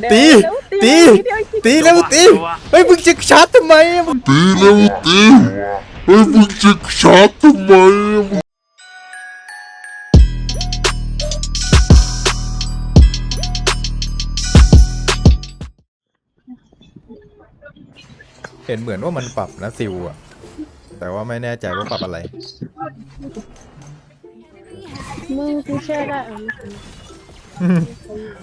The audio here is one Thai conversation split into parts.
เดี๋ยวตีเดี๋ยวตีเดี๋ยวตีเร็วตีเฮ้ยมึงจะชาร์จทำไมอะมึงตีเร็วตีเฮ้ยมึงจะชาร์จทำไมเห็นเหมือนว่ามันปรับนะซิลอะแต่ว่าไม่แน่ใจว่าปรับอะไรมึงกูเชื่อได้เออ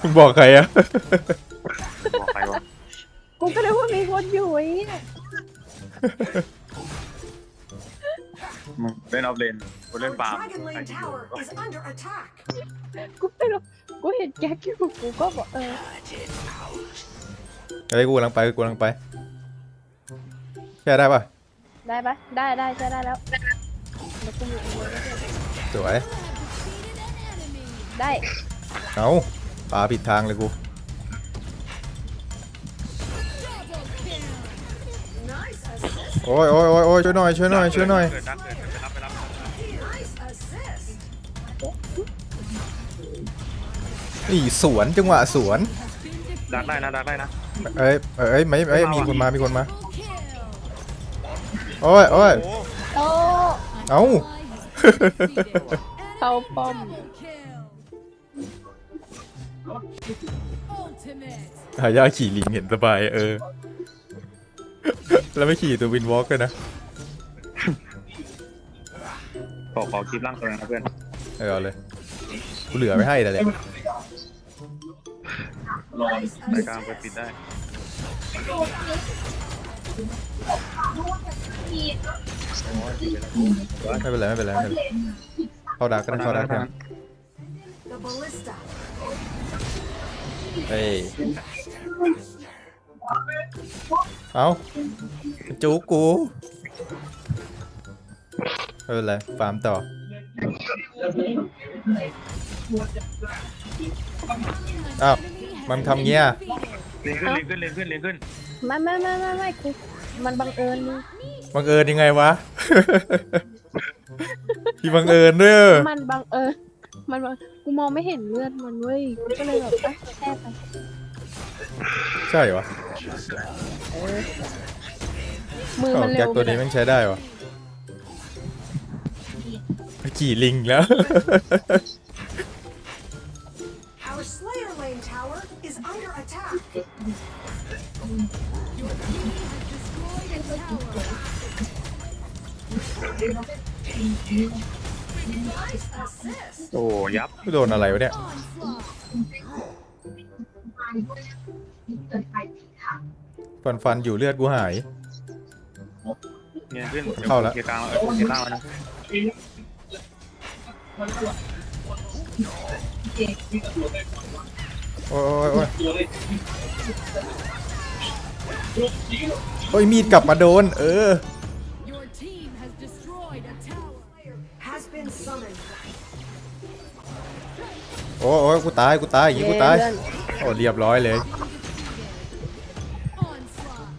มึงบอกใครอะบอกใครวะ กูก็เลยว่ามีคนอยู่ไอ้เนี่ยมึงเล่นออฟเลนกูเล่น Our ปาล์ม Dragon Lane Tower is under attack. กูไม่รู้กูเห็นแก๊กอยู่กูก็บอกเออไอ้ยกูกำลังไปกูกำลังไปแค่ได้ปะได้ปะได้ได้ใช่ได้แล้วแล้วกูมีอันนี้ด้วยสวยได้เอาปลาผิดทางเลยกู โอ้ยโอ้ยโอ้ยโอ้ยช่วยหน่อยช่วยหน่อยช่วยหน่อยเกิดดักเกิดไปรับไปรับ Nice assist. นี่สวนจังหวะสวนดักได้นะดักได้นะเอ้ยเอ้ยไม่เอ้ยมีคนมามีคนมาโอ้ยโอ้ยโอ้โอ้เอ้าเข้าป้อมหายาขี่ลิงเห็นสบายเออ แล้วไม่ขี่ตัววินวอล์กเลยนะ ขอขอคลิปล่างตัวนึงนะเพื่อนเออเอาเลย กูเหลือไม่ให้แต่แหละ Nice ราย assist. การเปิดปิดได้ไม่เป็นไรไม่เป็นไรไม่เป็นไรเข้าดักก็ได้เข้าดักกัน The ballista. เฮ้ย เอาจูกูไม่เป็นไรฟาร์มต่อ อ้าว มันทำเงี้ยเลียนขึ้นเลียนขึ้นเลียนขึ้นเลียนขึ้นไม่ไม่ไม่ไม่ไม่กูมันบังเอิญมึงบังเอิญยังไงวะ พี่บังเอิญเด้อมันบังเอิญมันบังกูมองไม่เห็นเลือดมันเว้ยกูก็เลยแบบอะแช่ไปใช่วะ มืออ้ามัวนเร็แก๊กวตัวนี้แม่งใช้ได้วะขี่ลิงแล้ว Our Slayer Lane Tower is under attack. Nice assist. โอ้ยับโดนอะไรวะเนี่ย ฟันฟันอยู่เลือดกูหายเลียนขึ้นเข้าแล้วเกียร์กลางเออเกียร์ล่างแล้วนะโอ้ยโอ้ยโอ้ยโอ้ยมีดกลับมาโดน เออ Your team has destroyed a tower. Has been summoned. โอ้ยโอ้ยกูตายกูตายอย่างงี้กูตายเลื่อนโอ้เรียบร้อยเลย Onslaught.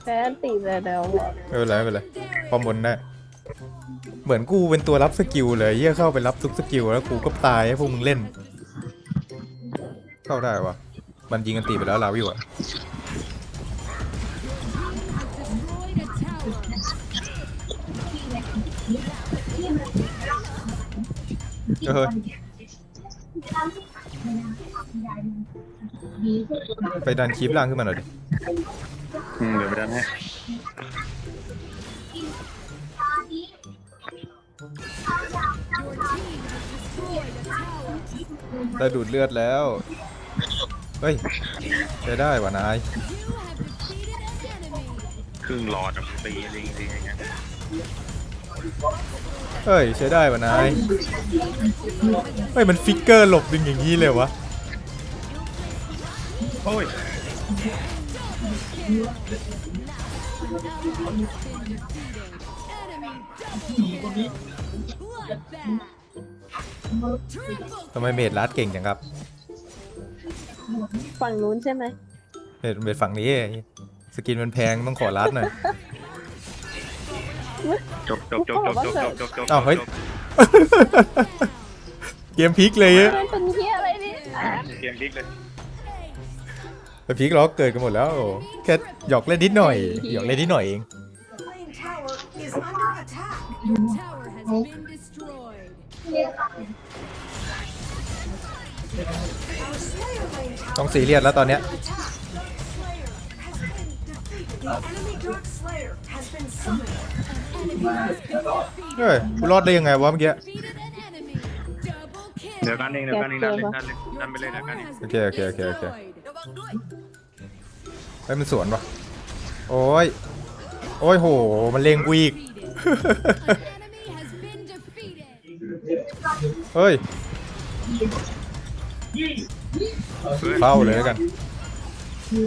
แฟนตีเลยเดี๋ยวไม่เป็นไรไม่เป็นไรพอมบนได้เหมือนกูเป็นตัวรับสกิลเลยเยี่ยเข้าไปรับทุกสกิลแล้วกูก็ตายให้พวกมึงเล่น เข้าได้วะมันยิงกันตีไปแล้วลาวิวอะเฮ้ยไปดันคลิปล่างขึ้นมาหน่อยดิ อืมเดี๋ยวไปดันให้ได้ดูดเลือดแล้ว เฮ้ยใช้ได้วะนายครึ่งหลอดแบบตีจริงจริงอย่างเงี้ยเฮ้ยใช้ได้วะนาย เฮ้ยมันฟิกเกอร์หลบดึงอย่างนี้เลยวะ โอ้ย ทำไมเมดลัดเก่งจังครับฝั่งนู้นใช่ไหมเมดเมดฝั่งนี้ สกินมันแพงต้องขอลัดหน่อยจบจบจบจบจบจบจบจบอ้าวเฮ้ย เกมพลิกเลยอะมันเป็นเฮียอะไรเนี่ยเกมพลิกเลย ไปพีกล้อเกิดกันหมดแล้วแค่หยอกเล่นนิดหน่อยหยอกเล่นนิดหน่อยเอง Lane tower is under attack. Your tower has been destroyed. Our Slayer Lane tower ต้องซีเรียสแล้วตอนเนี้ย is under attack. Slayer has been defeated. The enemy Dark Slayer has been summoned. Enemy has been defeated. เฮ้ยกูรอดได้ยังไงวะเมื่อกี้ Defeated an enemy. Double kill. เดี๋ยวกันเองเดี๋ยวกันเองดันเลยดันเลยดันไปเลยเดี๋ยวกันเอง Has โอเค been โอเคโอเคโอเค destroyed. เฮ้ยมันสวนปะโอ้ย โอ้ยโห มันเลงกูอีก Defeated. An enemy has been defeated. เฮ้ยเข้าเลยแล้วกัน You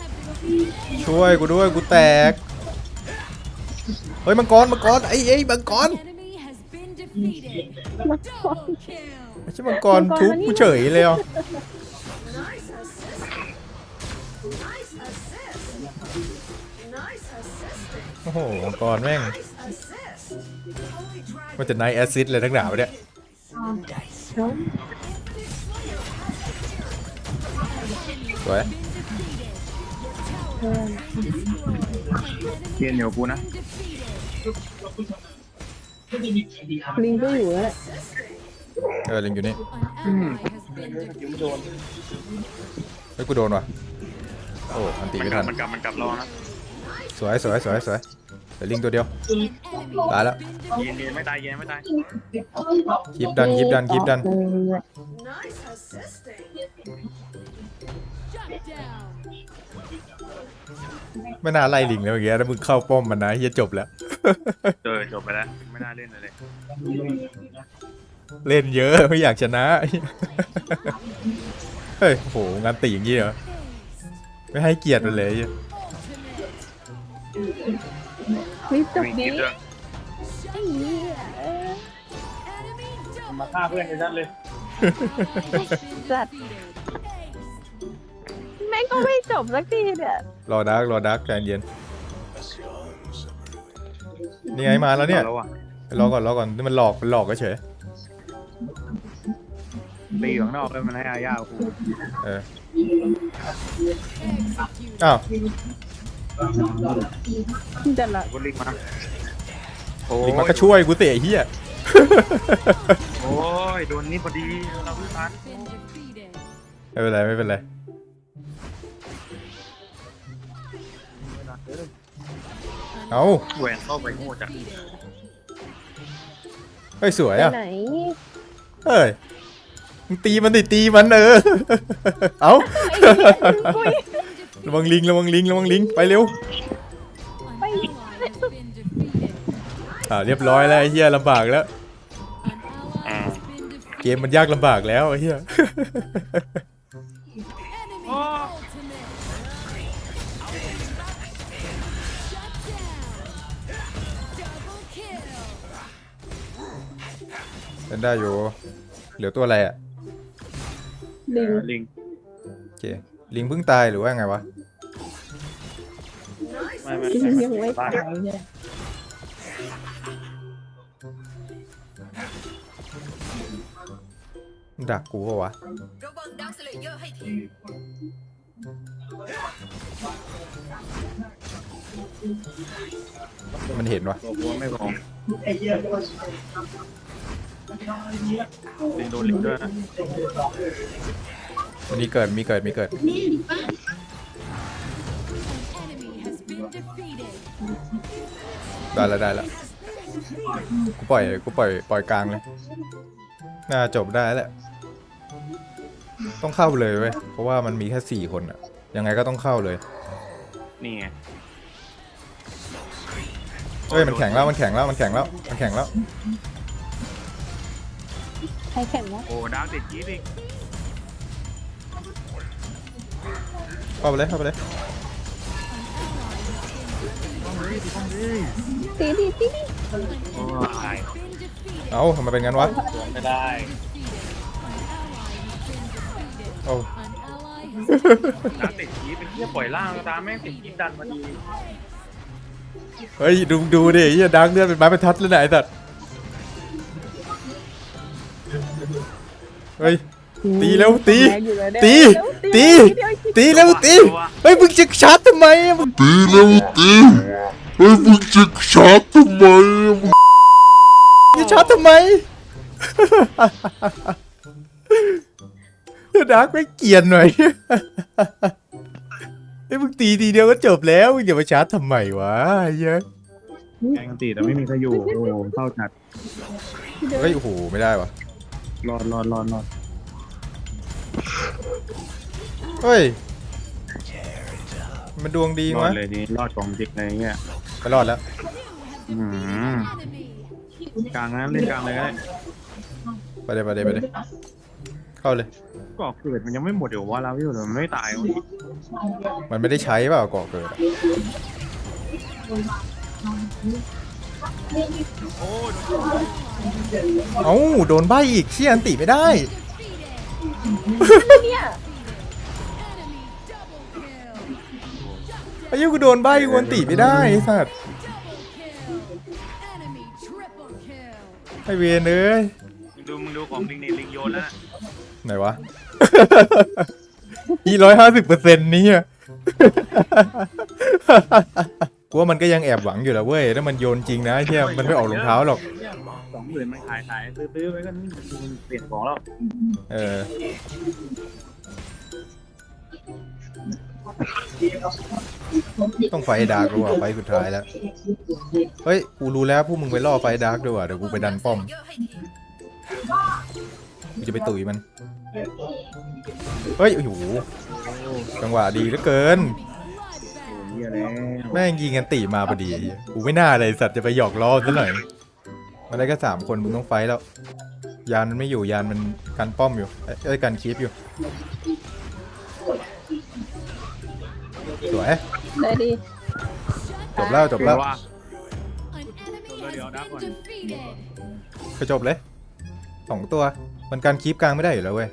have defeated ช่วยกูด้วยกูแตก เฮ้ยมังกรมังกรไอ้ไอ้มังกร an enemy has been defeated. Double kill. ไม่ใช่มังกรทุบกูเฉยเลยอะ โอ้โหมังกรแม่ง Nice assist. Holy Dragon มันจะไนแอซิดเลยทั้งหนาวะเนี่ยสวยเทียนเดี๋ยวกูนะ ลิงก็อยู่แล้วแหละเออลิงอยู่นี่ An ally has been defeated. เฮ้ยกูโดนว่ะ โอ้อันตีมันไม่กลัทับนมันกลับมันกลับรอนะสวยสวยสวยสวยเดี๋ยวลิงตัวเดียว An enemy ตายแล้วเย็นเย็นไม่ตายเย็นไม่ตายคลิปดันคลิปดันคลิปดัน Nice assisting. shut down. ไม่น่าไล่ลิงเลยเมื่อกี้ถ้ามึงเข้าป้อมมันนะเฮียจบแล้วเจอจบไปแล้วไม่น่าเล่นเลยเล่นเยอะไม่อยากชนะ เฮ้ยโอ้โหงานตีอย่างงี้เหรอ ไม่ให้เกียรติมันเลย Ultimate. รีบจบมีดีคลิปด้วยไอ้เหี้ย Enemy double มาฆ่าเพื่อนในนั้นเลยจัด defeated. แม่งก็ไม่จบสักทีเนี่ย รอดักรอดักใจเย็นนี่ไงมาแล้วเนี่ยแล้วอะรอก่อนรอก่อนนี่มันหลอกมันหลอกเฉย ตีอยู่ข้างนอกเลยมันให้อาญากูเออ Execute. อ้าวจะละกูลิงมาโอ้ลิงมันก็ช่วยกูเตะไอ้เฮีย โอ้ยโดนนี่พอดีเราไม่ทัน Been defeated. ไม่เป็นไรไม่เป็นไร An เอาแหวนเข้าไปโง่จัง defeated. เฮ้ยสวยไปอะไหนเฮ้ย มึงตีมันดิตีมันเออ เอากุยระวังลิงระวังลิงระวังลิงไปเร็ว An ally has been defeated. อ่าเรียบร้อยแล้วไอ้เฮียลำบากแล้ว An ally has been defeated. เกมมันยากลำบากแล้วไอ้เฮีย Enemy ultimate. Shut down. Double kill. เล่นได้อยู่ เหลือตัวอะไรอะ ลิง ลิงโอเคลิงเพิ่งตายหรือว่าไงวะไม่ไม่ลิงไม่ยังไม่บ้าตายเนี่ยมันดักกูปะวะระวังดักสเลเยอร์ให้ทีมันเห็นวะตัวกูไม่พอ ลิงโดนลิงด้วยนะมันมีเกิดมีเกิดมีเกิด An enemy has been defeated. ได้แล้วได้แล้วกูปล่อยกูปล่อยปล่อยกลางเลยน่าจบได้แล้วแหละ ต้องเข้าเลยเว้ยเพราะว่ามันมีแค่สี่คนอะยังไงก็ต้องเข้าเลยนี่ไงเฮ้ยมันแข็งแล้วมันแข็งแล้วมันแข็งแล้วมันแข็งแล้วใค รแข่งวะโอ้ดาวติดยีดอีกเข้าไปเลยเข้าไปเลยตีดีตีดีโอ้ย Been defeated. เอ้าทำไมเป็นงั้นวะไม่ได้ Defeated. An ally has been defeated. โอ้ An ally has been ดาวติดยีดเป็นเที่ยปล่อยล่างตามแม่งติดยีดดันมาดีเฮ้ยดูดูดิไอ้เหี้ยดังเลือดเป็นไม้บรรทัดเลยไหนะไอ้สัตว์ เฮ้ย ตีเร็วตีแรงอยู่เลยเนี่ยตีเร็วตีเดี๋ยวตีเร็วตี เฮ้ยมึงจะชาร์จทำไมอะมึงตีแล้วตีเฮ้ยมึงจะชาร์จทำไมมึงจะชาร์จทำไมดาร์กไม่เกลียนหน่อยไอ้ยมึงตีทีเดียวก็จบแล้วมึงอย่ามาชาร์จทำไมวะไอ้เหี้ยแกงตีแต่ไม่มีใครอยู่โอ้โหเศร้าจัดเฮ้ยโอ้โหไม่ได้วะ รอดรอดรอดรอดเฮ้ย มันดวงดีรอมั้ดยเลยนี่รอดกองจิกอะไรเงี้ยไปรอดแล้ว อืม Enemy. กลางนั้นเล่นกลางเลยก็ได้ไปเลยไปเลยไปเลยเข้าเลยก็เกิดมันยังไม่หมดเดี๋ยวว่าเราอยู่เดี๋ยวมันไม่ตายวะมันไม่ได้ใช้เปล่าก่อเกิดอะโอ้ เอ้าโดนใบอีกเชี่ยอันติไม่ได้ เนี่ย Enemy double kill. ไอ้ยี่กูโดนใบกูอันติไม่ได้ไอ้สัตว์ Double kill. Enemy triple kill. ไอเวนเอ้ยมึงดูมึงดูของลิงนี่ลิงโยนแล้วนะไหนวะ อีร้อยห้าสิบเปอร์เซ็นต์นี่อะ กูว่ามันก็ยังแอบหวังอยู่แหละเว้ยถ้ามันโยนจริงนะไอ้เชี่ยมันไม่ออกรองเท้าหรอกสองหมื่นมันขายขายซื้อซื้อไปก็นี่มันเปลี่ยนของแล้วเออต้องไฟดาร์กด้วยว่ะไฟสุดท้ายแล้วเฮ้ยกูรู้แล้วพวกมึงไปล่อไฟดาร์กด้วยว่ะเดี๋ยวกูไปดันป้อมกูจะไปตุ๋ยมันเฮ้ยโอ้โหจังหวะดีเหลือเกินโอ้ยเหี้ยแล้วแม่งยิงกันตีมาพอดีกูไม่น่าเลยสัตว์จะไปหยอกล้อซะหน่อยมาได้แค่สามคนมึงต้องไฟท์แล้ว ยานมันไม่อยู่ยานมันกันป้อมอยู่เอ้ยเอ้ยกันคีปอยู่สวยได้ดีจบแล้วจบแล้วว่า An enemy Rồi, điều has đáp been rồi. defeated. ก็จบเลยสองตัว มันการคีปกลางไม่ได้อยู่แล้วเว้ย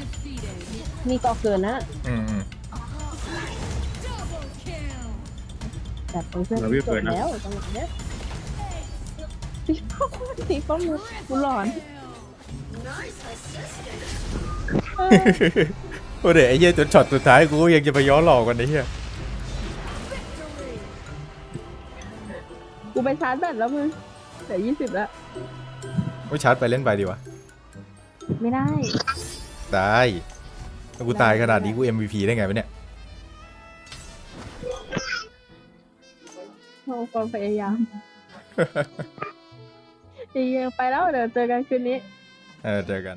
defeated. มีก่อเกินนะอืมอืม Double kill. แต่เพื่อนเราวิ่งจเกิบนนะ แล้วจังหวะเนี้ยตีป้อมตีป้อมกูหลอนเออโอ้เดี๋ยวไอ้เหี้ยจนช็อตสุดท้ายกูยังจะไปย้อนหลอกกันไอ้เหี้ยกูไปชาร์จแบตแล้วมึง แต่ยี่สิบแล้ว ไม่ชาร์จไปเล่นไปดีวะ ไม่ได้ได้ถ้ากูตายขนาดนี้กู MVP ได้ไงวะเนี่ยเราความพยายามดีไปแล้วเดี๋ยวเจอกันคืนนี้ เออเจอกัน